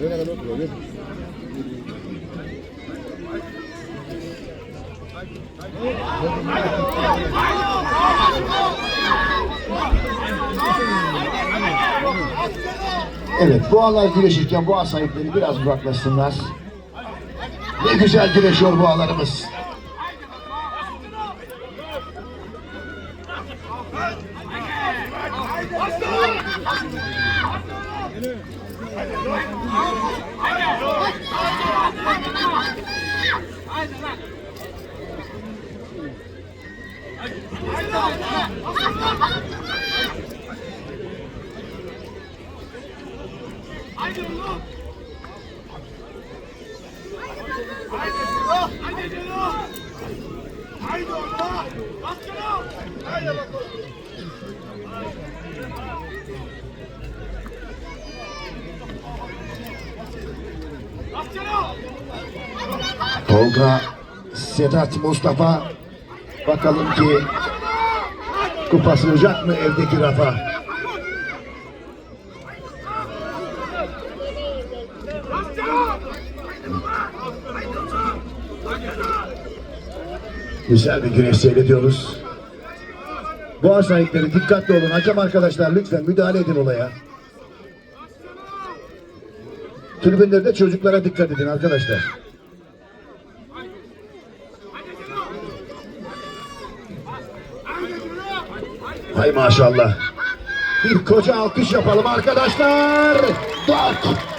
Bilene kadar oturuyor. Gel. Evet boğalar güreşirken boğa sahipleri biraz uzaklaşsınlar. Ne güzel güreşiyor boğalarımız. Haydi bakalım. Tolga, Sedat, Mustafa bakalım ki kupa sığacak mı evdeki rafa? Güzel bir güneş seyrediyoruz. Boğa sahipleri dikkatli olun. Hakem arkadaşlar lütfen müdahale edin olaya. Tribünlerde çocuklara dikkat edin arkadaşlar. Hay maşallah. Bir koca alkış yapalım arkadaşlar. Dört.